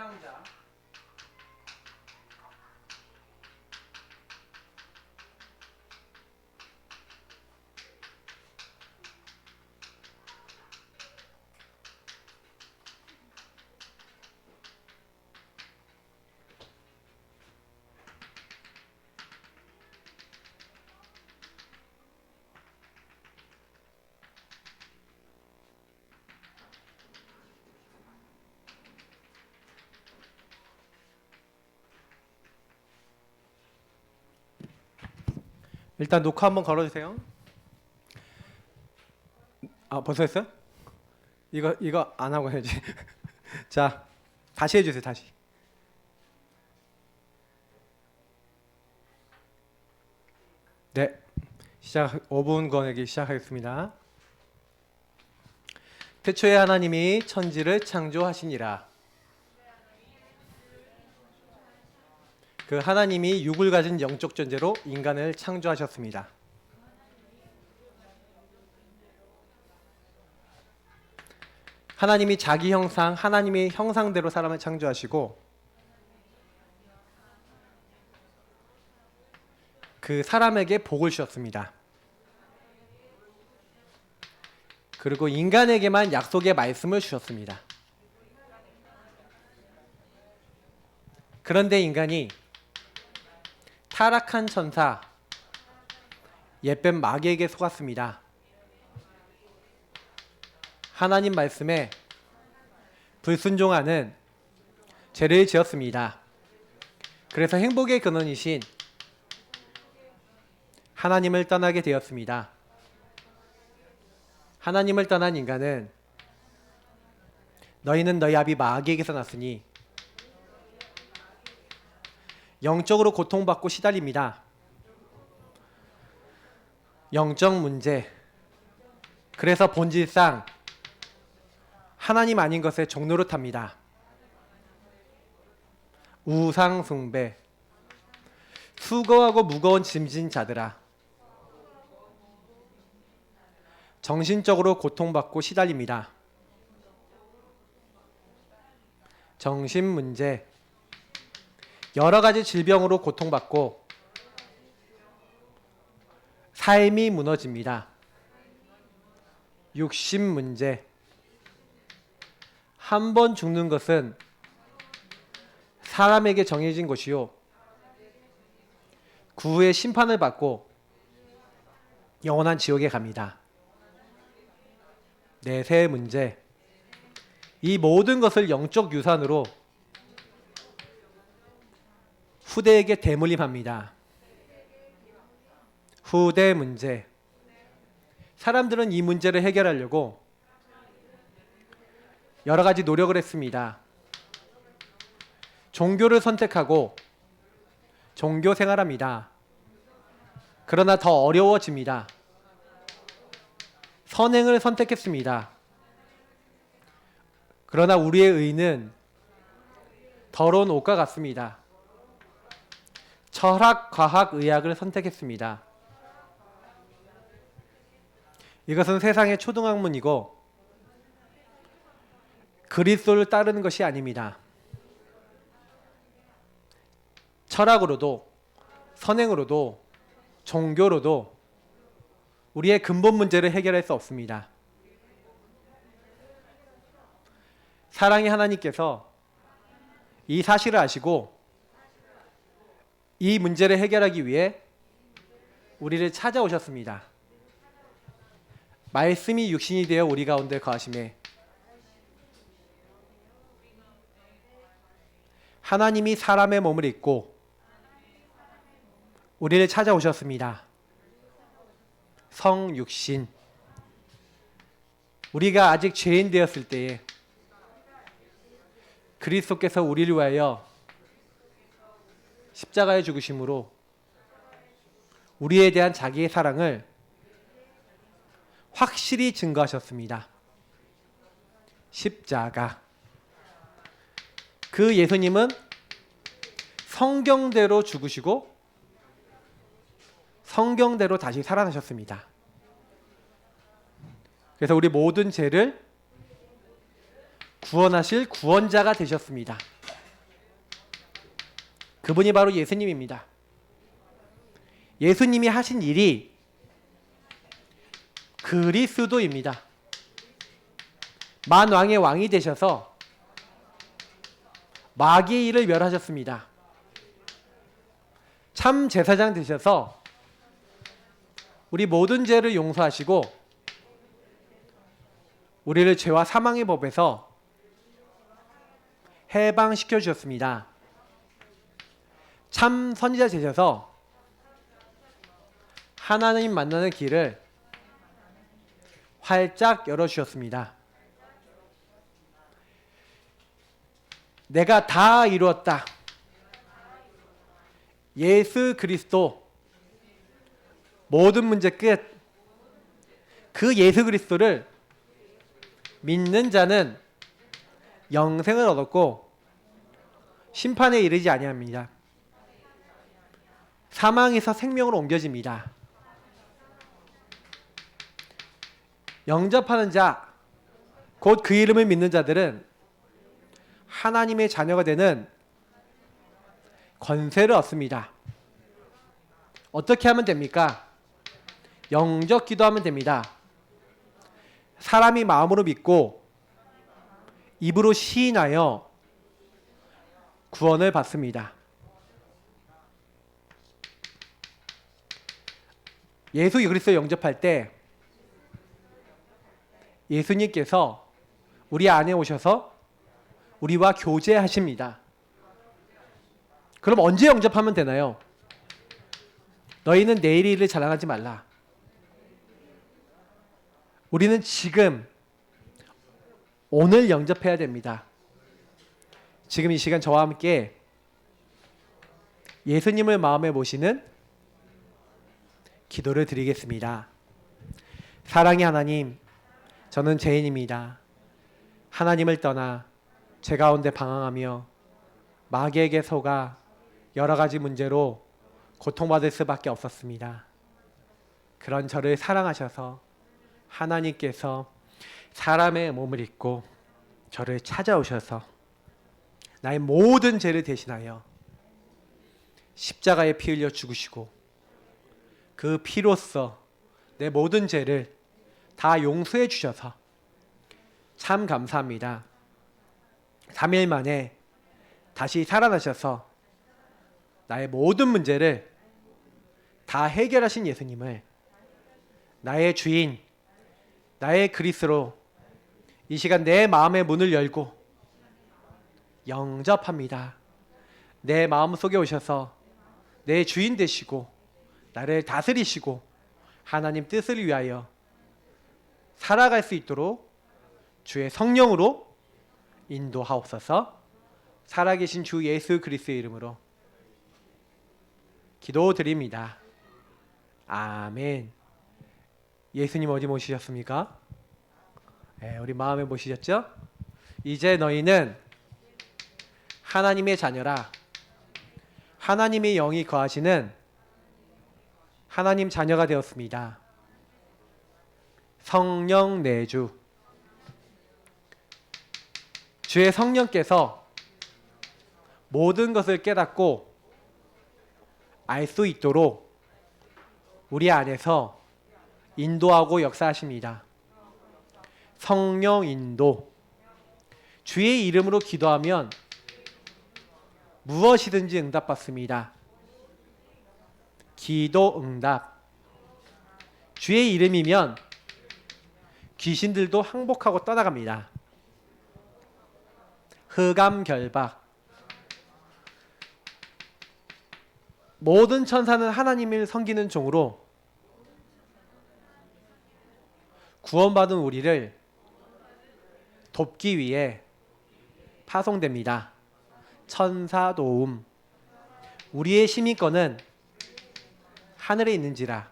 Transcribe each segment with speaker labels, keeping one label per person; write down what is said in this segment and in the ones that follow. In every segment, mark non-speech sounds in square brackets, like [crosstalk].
Speaker 1: 사용자 일단 녹화 한번 걸어주세요. 아 벌써 했어요? 이거 이거 안 하고 해야지. [laughs] 자 다시 해주세요 다시. 네 시작 5분 권내기 시작하겠습니다. 태초에 하나님이 천지를 창조하시니라. 그 하나님이 육을 가진 영적 존재로 인간을 창조하셨습니다. 하나님이 자기 형상, 하나님의 형상대로 사람을 창조하시고 그 사람에게 복을 주셨습니다. 그리고 인간에게만 약속의 말씀을 주셨습니다. 그런데 인간이 타락한 천사 옛뱀 마귀에게 속았습니다. 하나님 말씀에 불순종하는 죄를 지었습니다. 그래서 행복의 근원이신 하나님을 떠나게 되었습니다. 하나님을 떠난 인간은 너희는 너희 아비 마귀에게서 났으니 영적으로 고통받고 시달립니다. 영적 문제. 그래서 본질상 하나님 아닌 것에 종노릇합니다. 우상 숭배. 수고하고 무거운 짐진 자들아. 정신적으로 고통받고 시달립니다. 정신 문제. 여러 가지 질병으로 고통받고 삶이 무너집니다. 육신 문제. 한 번 죽는 것은 사람에게 정해진 것이요. 구후의 심판을 받고 영원한 지옥에 갑니다. 내세 문제. 이 모든 것을 영적 유산으로 후대에게 대물림합니다. 후대 문제. 사람들은 이 문제를 해결하려고 여러 가지 노력을 했습니다. 종교를 선택하고 종교 생활합니다. 그러나 더 어려워집니다. 선행을 선택했습니다. 그러나 우리의 의는 더러운 옷과 같습니다. 철학, 과학, 의학을 선택했습니다. 이것은 세상의 초등학문이고 그리스도를 따르는 것이 아닙니다. 철학으로도 선행으로도 종교로도 우리의 근본 문제를 해결할 수 없습니다. 사랑의 하나님께서 이 사실을 아시고 이 문제를 해결하기 위해 우리를 찾아오셨습니다. 말씀이 육신이 되어 우리 가운데 거하심에 하나님이 사람의 몸을 입고 우리를 찾아오셨습니다. 성육신 우리가 아직 죄인 되었을 때에 그리스도께서 우리를 위하여 십자가에 죽으심으로 우리에 대한 자기의 사랑을 확실히 증거하셨습니다. 십자가. 그 예수님은 성경대로 죽으시고 성경대로 다시 살아나셨습니다. 그래서 우리 모든 죄를 구원하실 구원자가 되셨습니다. 그분이 바로 예수님입니다. 예수님이 하신 일이 그리스도입니다. 만왕의 왕이 되셔서 마귀의 일을 멸하셨습니다. 참 제사장 되셔서 우리 모든 죄를 용서하시고 우리를 죄와 사망의 법에서 해방시켜 주셨습니다. 참 선지자 되셔서 하나님 만나는 길을 활짝 열어 주셨습니다. 내가 다 이루었다. 예수 그리스도 모든 문제 끝. 그 예수 그리스도를 믿는 자는 영생을 얻었고 심판에 이르지 아니합니다. 사망에서 생명으로 옮겨집니다. 영접하는 자, 곧 그 이름을 믿는 자들은 하나님의 자녀가 되는 권세를 얻습니다. 어떻게 하면 됩니까? 영적 기도하면 됩니다. 사람이 마음으로 믿고 입으로 시인하여 구원을 받습니다. 예수 그리스도 영접할 때 예수님께서 우리 안에 오셔서 우리와 교제하십니다. 그럼 언제 영접하면 되나요? 너희는 내일 일을 자랑하지 말라. 우리는 지금 오늘 영접해야 됩니다. 지금 이 시간 저와 함께 예수님을 마음에 모시는 기도를 드리겠습니다. 사랑의 하나님, 저는 죄인입니다. 하나님을 떠나 죄 가운데 방황하며 마귀에게 속아 여러 가지 문제로 고통받을 수밖에 없었습니다. 그런 저를 사랑하셔서 하나님께서 사람의 몸을 입고 저를 찾아오셔서 나의 모든 죄를 대신하여 십자가에 피 흘려 죽으시고 그 피로써 내 모든 죄를 다 용서해 주셔서 참 감사합니다. 3일 만에 다시 살아나셔서 나의 모든 문제를 다 해결하신 예수님을 나의 주인, 나의 그리스로 이 시간 내 마음의 문을 열고 영접합니다. 내 마음 속에 오셔서 내 주인 되시고 나를 다스리시고 하나님 뜻을 위하여 살아갈 수 있도록 주의 성령으로 인도하옵소서. 살아계신 주 예수 그리스도의 이름으로 기도드립니다. 아멘. 예수님 어디 모시셨습니까? 네, 우리 마음에 모시셨죠? 이제 너희는 하나님의 자녀라. 하나님의 영이 거하시는 하나님 자녀가 되었습니다. 성령 내주. 주의 성령께서 모든 것을 깨닫고 알 수 있도록 우리 안에서 인도하고 역사하십니다. 성령 인도. 주의 이름으로 기도하면 무엇이든지 응답받습니다. 기도 응답. 주의 이름이면 귀신들도 항복하고 떠나갑니다. 흑암 결박. 모든 천사는 하나님을 섬기는 종으로 구원받은 우리를 돕기 위해 파송됩니다. 천사 도움. 우리의 시민권은 하늘에 있는지라.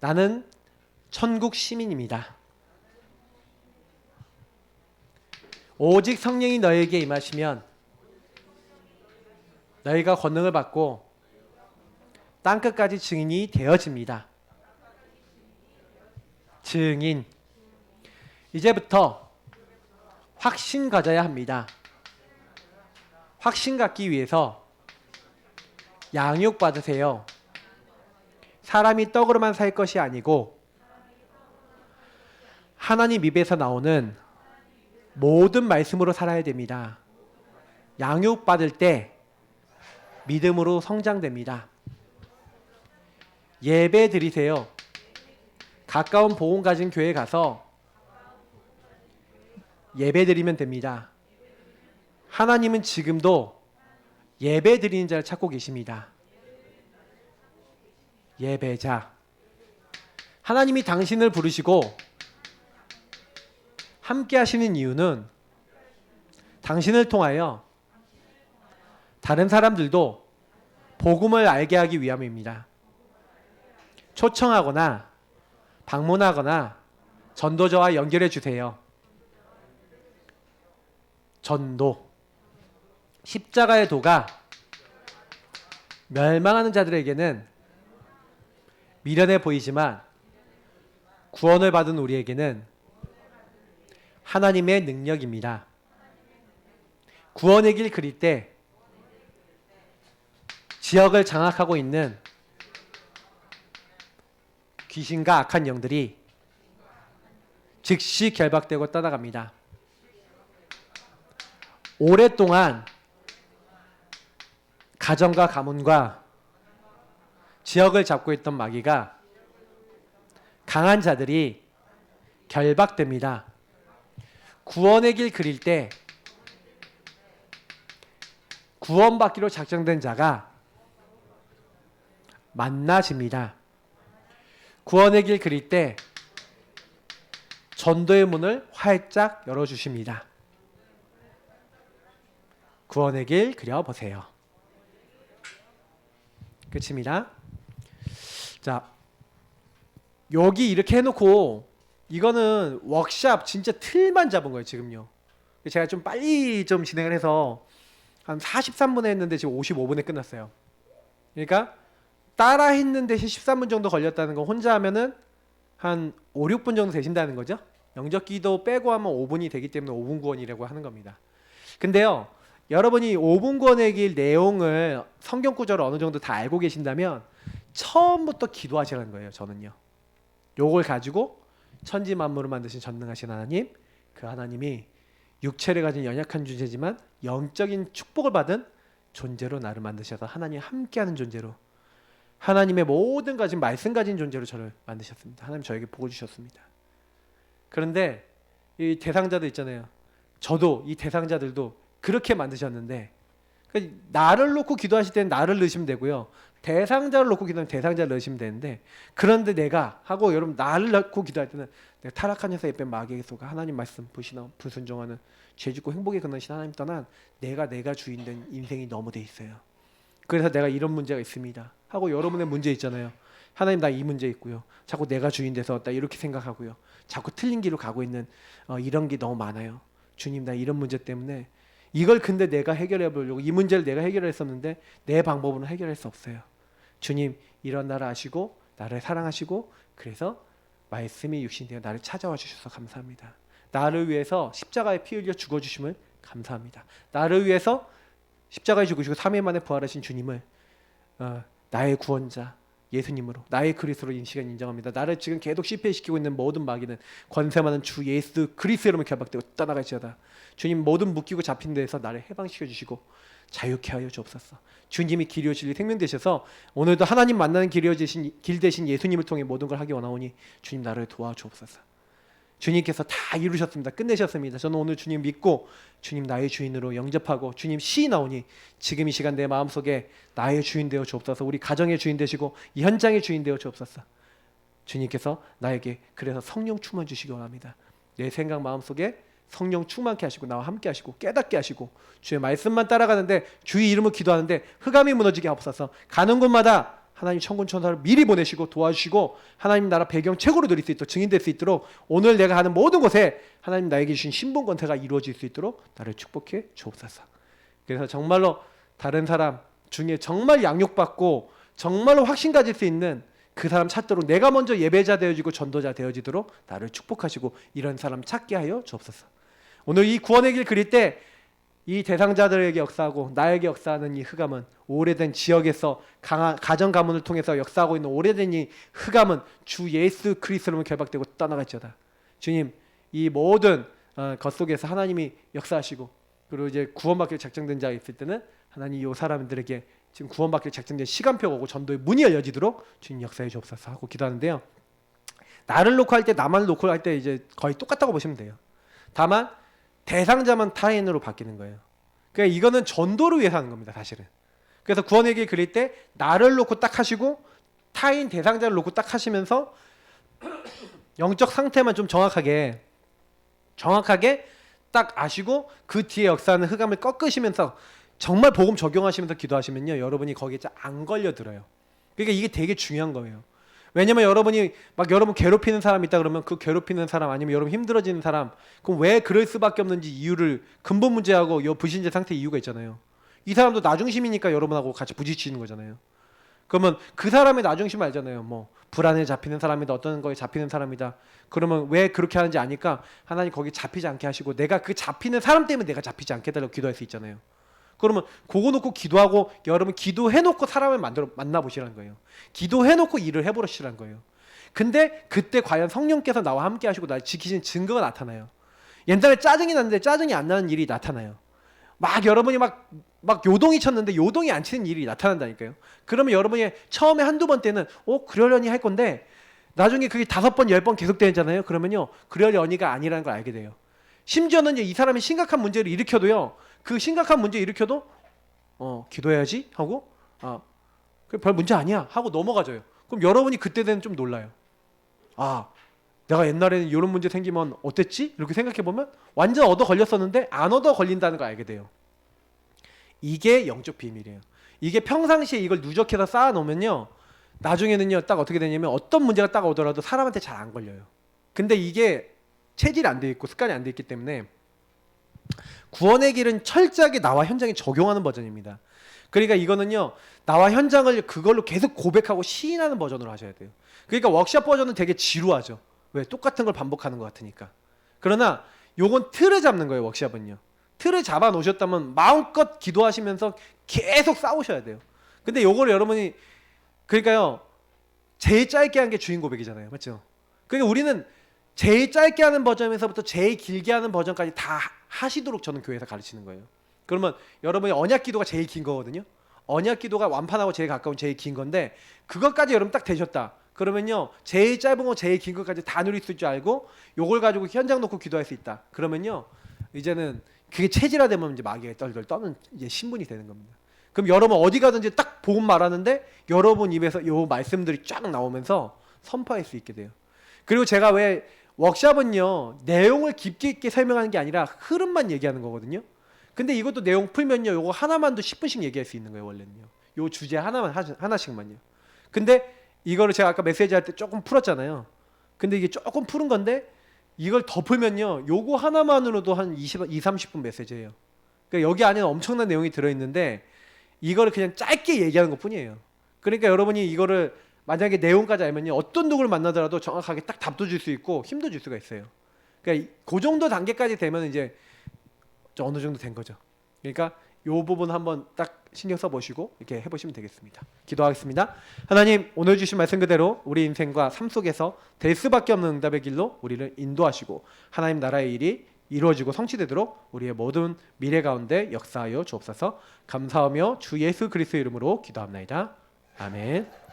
Speaker 1: 나는 천국 시민입니다. 오직 성령이 너에게 임하시면 너희가 권능을 받고 땅 끝까지 증인이 되어집니다. 증인. 이제부터 확신 가져야 합니다. 확신 갖기 위해서 양육 받으세요. 사람이 떡으로만 살 것이 아니고 하나님 입에서 나오는 모든 말씀으로 살아야 됩니다. 양육 받을 때 믿음으로 성장됩니다. 예배 드리세요. 가까운 보험 가진 교회 가서 예배 드리면 됩니다. 하나님은 지금도 예배 드리는 자를 찾고 계십니다. 예배자. 하나님이 당신을 부르시고 함께 하시는 이유는 당신을 통하여 다른 사람들도 복음을 알게 하기 위함입니다. 초청하거나 방문하거나 전도자와 연결해 주세요. 전도. 십자가의 도가 멸망하는 자들에게는 미련해 보이지만 구원을 받은 우리에게는 하나님의 능력입니다. 구원의 길 그릴 때 지역을 장악하고 있는 귀신과 악한 영들이 즉시 결박되고 떠나갑니다. 오랫동안 가정과 가문과 지역을 잡고 있던 마귀가 강한 자들이 결박됩니다. 구원의 길 그릴 때 구원받기로 작정된 자가 만나집니다. 구원의 길 그릴 때 전도의 문을 활짝 열어주십니다. 구원의 길 그려보세요. 끝입니다. 자, 여기 이렇게 해놓고 이거는 워크샵 진짜 틀만 잡은 거예요 지금요. 제가 좀 빨리 좀 진행을 해서 한 43분에 했는데 지금 55분에 끝났어요. 그러니까 따라 했는 데 13분 정도 걸렸다는 거 혼자 하면은 한 5, 6분 정도 되신다는 거죠. 영적 기도 빼고 하면 5분이 되기 때문에 5분 구원이라고 하는 겁니다. 근데요. 여러분이 5분 구원의 길 내용을 성경 구절을 어느 정도 다 알고 계신다면 처음부터 기도하시라는 거예요. 저는요. 요걸 가지고 천지 만물을 만드신 전능하신 하나님, 그 하나님이 육체를 가진 연약한 존재지만 영적인 축복을 받은 존재로 나를 만드셔서 하나님 함께하는 존재로 하나님의 모든 가진 말씀 가진 존재로 저를 만드셨습니다. 하나님 저에게 복을 주셨습니다. 그런데 이 대상자들 있잖아요. 저도 이 대상자들도 그렇게 만드셨는데 그러니까 나를 놓고 기도하실 때는 나를 넣으시면 되고요. 대상자를 놓고 기도하면 대상자를 넣으시면 되는데 그런데 내가 하고 여러분 나를 놓고 기도할 때는 내가 타락한 예쁜 마귀에게 속아 하나님 말씀 불신하 불순종하는 죄짓고 행복에 근원신 하나님 떠난 내가 내가 주인 된 인생이 너무 돼 있어요. 그래서 내가 이런 문제가 있습니다. 하고 여러분의 문제 있잖아요. 하나님 나 이 문제 있고요. 자꾸 내가 주인 돼서 나 이렇게 생각하고요. 자꾸 틀린 길로 가고 있는 어, 이런 게 너무 많아요. 주님 나 이런 문제 때문에 이걸 근데 내가 해결해 보려고 이 문제를 내가 해결했었는데 내 방법으로 해결할 수 없어요. 주님 이런 나를 아시고 나를 사랑하시고 그래서 말씀이 육신 되어 나를 찾아와 주셔서 감사합니다. 나를 위해서 십자가에 피 흘려 죽어 주심을 감사합니다. 나를 위해서 십자가에 죽으시고 3일 만에 부활하신 주님을 어, 나의 구원자 예수님으로 나의 그리스도로 인식한 인정합니다. 나를 지금 계속 실패시키고 있는 모든 마귀는 권세 많은 주 예수 그리스도 이름을 결박되고 떠나갈지어다. 주님 모든 묶이고 잡힌 데에서 나를 해방시켜 주시고 자유케 하여 주옵소서. 주님이 길이요 진리 생명 되셔서 오늘도 하나님 만나는 길이요 되신 길 대신 예수님을 통해 모든 걸 하기 원하오니 주님 나를 도와주옵소서. 주님께서 다 이루셨습니다. 끝내셨습니다. 저는 오늘 주님 믿고 주님 나의 주인으로 영접하고 주님 시 나오니 지금 이 시간 내 마음속에 나의 주인 되어 주옵소서. 우리 가정의 주인 되시고 이 현장의 주인 되어 주옵소서. 주님께서 나에게 그래서 성령 충만 주시기 원합니다. 내 생각 마음속에 성령 충만케 하시고 나와 함께 하시고 깨닫게 하시고 주의 말씀만 따라가는데 주의 이름을 기도하는데 흑암이 무너지게 하옵소서. 가는 곳마다 하나님 천군 천사를 미리 보내시고 도와주시고 하나님 나라 배경 최고로 누릴 수 있도록 증인될 수 있도록 오늘 내가 하는 모든 곳에 하나님 나에게 주신 신분 권세가 이루어질 수 있도록 나를 축복해 주옵소서. 그래서 정말로 다른 사람 중에 정말 양육받고 정말로 확신 가질 수 있는 그 사람 찾도록 내가 먼저 예배자 되어지고 전도자 되어지도록 나를 축복하시고 이런 사람 찾게 하여 주옵소서. 오늘 이 구원의 길 그릴 때 이 대상자들에게 역사하고 나에게 역사하는 이 흑암은 오래된 지역에서 강한 가정 가문을 통해서 역사하고 있는 오래된 이 흑암은 주 예수 그리스도로 결박되고 떠나갔지어다. 주님, 이 모든 어, 것 속에서 하나님이 역사하시고 그리고 이제 구원받기로 작정된 자 있을 때는 하나님 이 사람들에게 지금 구원받기로 작정된 시간표가 오고 전도의 문이 열려지도록 주님 역사해 주옵소서 하고 기도하는데요. 나를 놓고 할 때 나만 놓고 할 때 이제 거의 똑같다고 보시면 돼요. 다만 대상자만 타인으로 바뀌는 거예요. 그러니까 이거는 전도를 위해서 하는 겁니다, 사실은. 그래서 구원에게 그릴 때 나를 놓고 딱 하시고 타인 대상자를 놓고 딱 하시면서 [clears throat] 영적 상태만 좀 정확하게 정확하게 딱 아시고 그 뒤에 역사하는 흑암을 꺾으시면서 정말 복음 적용하시면서 기도하시면요 여러분이 거기에 잘안 걸려 들어요. 그러니까 이게 되게 중요한 거예요. 왜냐면 여러분이 막 여러분 괴롭히는 사람 있다 그러면 그 괴롭히는 사람 아니면 여러분 힘들어지는 사람 그럼 왜 그럴 수밖에 없는지 이유를 근본 문제하고 요 불신자 상태 이유가 있잖아요. 이 사람도 나중심이니까 여러분하고 같이 부딪히는 거잖아요. 그러면 그 사람의 나중심 알잖아요. 뭐 불안에 잡히는 사람이다 어떤 거에 잡히는 사람이다. 그러면 왜 그렇게 하는지 아니까 하나님 거기 잡히지 않게 하시고 내가 그 잡히는 사람 때문에 내가 잡히지 않게 해달라고 기도할 수 있잖아요. 그러면 그거 놓고 기도하고 여러분 기도해 놓고 사람을 만들어 만나 보시라는 거예요. 기도해 놓고 일을 해 보시라는 거예요. 근데 그때 과연 성령께서 나와 함께 하시고 날 지키신 증거가 나타나요. 옛날에 짜증이 났는데 짜증이 안 나는 일이 나타나요. 막 여러분이 막, 막 요동이 쳤는데 요동이 안 치는 일이 나타난다니까요. 그러면 여러분이 처음에 한두 번 때는, 어, 그러려니 할 건데, 나중에 그게 다섯 번, 열 번 계속 되잖아요. 그러면요, 그러려니가 아니라는 걸 알게 돼요. 심지어는 이 사람이 심각한 문제를 일으켜도요, 그 심각한 문제 일으켜도, 어, 기도해야지? 하고, 아, 그별 문제 아니야. 하고 넘어가져요. 그럼 여러분이 그때 되면 좀 놀라요. 아, 내가 옛날에는 이런 문제 생기면 어땠지? 이렇게 생각해 보면 완전 얻어 걸렸었는데 안 얻어 걸린다는 걸 알게 돼요. 이게 영적 비밀이에요. 이게 평상시에 이걸 누적해서 쌓아 놓으면요. 나중에는요. 딱 어떻게 되냐면 어떤 문제가 딱 오더라도 사람한테 잘 안 걸려요. 근데 이게 체질이 안 돼 있고 습관이 안 돼 있기 때문에 구원의 길은 철저하게 나와 현장에 적용하는 버전입니다. 그러니까 이거는요. 나와 현장을 그걸로 계속 고백하고 시인하는 버전으로 하셔야 돼요. 그러니까 워크샵 버전은 되게 지루하죠. 왜 똑같은 걸 반복하는 것 같으니까. 그러나 요건 틀을 잡는 거예요. 워크샵은요. 틀을 잡아 놓으셨다면 마음껏 기도하시면서 계속 싸우셔야 돼요. 근데 요걸 여러분이 그러니까요. 제일 짧게 한 게 주인 고백이잖아요. 맞죠? 그러니까 우리는 제일 짧게 하는 버전에서부터 제일 길게 하는 버전까지 다 하시도록 저는 교회에서 가르치는 거예요. 그러면 여러분이 언약 기도가 제일 긴 거거든요. 언약 기도가 완판하고 제일 가까운 제일 긴 건데 그것까지 여러분 딱 되셨다. 그러면요 제일 짧은 거 제일 긴 것까지 다 누릴 수 있을 줄 알고 요걸 가지고 현장 놓고 기도할 수 있다. 그러면요 이제는 그게 체질화되면 이제 마귀가 떨떨 떠는 이제 신분이 되는 겁니다. 그럼 여러분 어디 가든지 딱 복음 말하는데 여러분 입에서 요 말씀들이 쫙 나오면서 선포할 수 있게 돼요. 그리고 제가 왜 워크샵은요 내용을 깊게 있게 설명하는 게 아니라 흐름만 얘기하는 거거든요. 근데 이것도 내용 풀면요 요거 하나만도 10분씩 얘기할 수 있는 거예요 원래는요. 요 주제 하나만 하- 하나씩만요. 근데 이거를 제가 아까 메시지 할 때 조금 풀었잖아요. 근데 이게 조금 푸른 건데 이걸 더 풀면요. 요거 하나만으로도 한 20, 2, 30분 메시지예요. 그러니까 여기 안에 엄청난 내용이 들어 있는데 이거를 그냥 짧게 얘기하는 것뿐이에요. 그러니까 여러분이 이거를 만약에 내용까지 알면요. 어떤 누구를 만나더라도 정확하게 딱 답도 줄 수 있고 힘도 줄 수가 있어요. 그러니까 이- 그 정도 단계까지 되면 이제 좀 어느 정도 된 거죠. 그러니까 요 부분 한번 딱 신경 써 보시고 이렇게 해 보시면 되겠습니다. 기도하겠습니다. 하나님 오늘 주신 말씀 그대로 우리 인생과 삶 속에서 될 수밖에 없는 응답의 길로 우리를 인도하시고 하나님 나라의 일이 이루어지고 성취되도록 우리의 모든 미래 가운데 역사하여 주옵소서. 감사하며 주 예수 그리스도 이름으로 기도합나이다. 아멘.